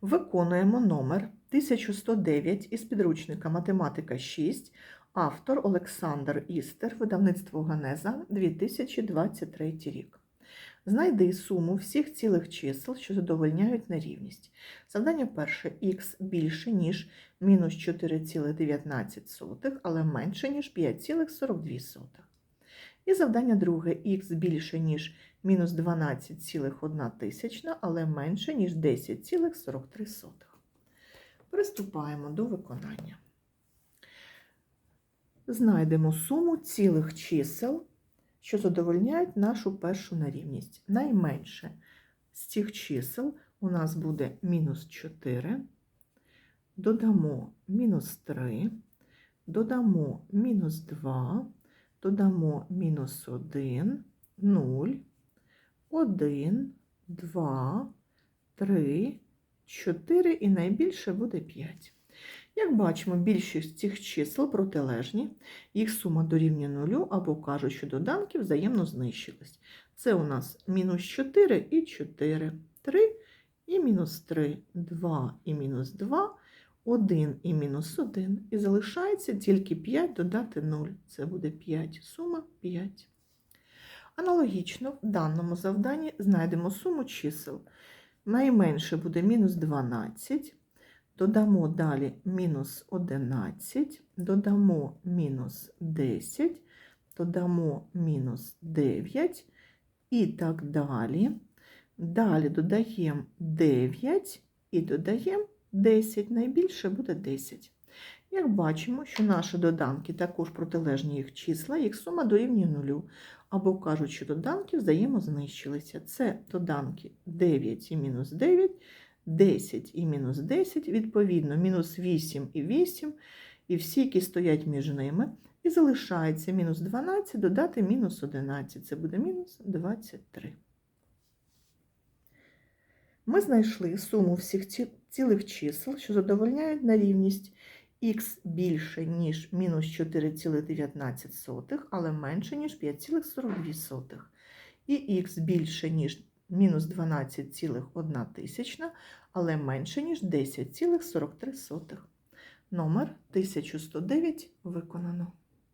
Виконуємо номер 1109 із підручника Математика 6, автор Олександр Істер, видавництво Ганеза 2023 рік. Знайди суму всіх цілих чисел, що задовольняють нерівність. Завдання перше х більше, ніж мінус 4,19, але менше, ніж 5,42. І завдання друге х більше, ніж мінус 12,1 тисячна, але менше, ніж 10,43. Приступаємо до виконання. Знайдемо суму цілих чисел, що задовольняють нашу першу нерівність. Найменше з цих чисел у нас буде мінус 4, додамо мінус 3, додамо мінус 2, додамо мінус 1, 0, 1, 2, 3, 4 і найбільше буде 5. Як бачимо, більшість цих чисел протилежні, їх сума дорівнює нулю або кажуть, що доданки взаємно знищились. Це у нас мінус 4 і 4, 3 і мінус 3, 2 і мінус 2, 1 і мінус 1. І залишається тільки 5 додати 0. Це буде 5, сума 5. Аналогічно в даному завданні знайдемо суму чисел. Найменше буде мінус 12. Додамо далі мінус 11, додамо мінус 10, додамо мінус 9 і так далі. Далі додаємо 9 і додаємо 10. Найбільше буде 10. Як бачимо, що наші доданки також протилежні їх числа, їх сума дорівнює нулю. Або кажуть, що доданки взаємознищилися. Це доданки 9 і мінус 9. 10 і мінус 10, відповідно, мінус 8 і 8, і всі, які стоять між ними, і залишається мінус 12 додати мінус 11, це буде мінус 23. Ми знайшли суму всіх цілих чисел, що задовольняють на рівність х більше, ніж мінус 4,19, але менше, ніж 5,42. І х більше, ніж мінус 12,1 тисячна, але менше, ніж 10,43. Номер 1109 виконано.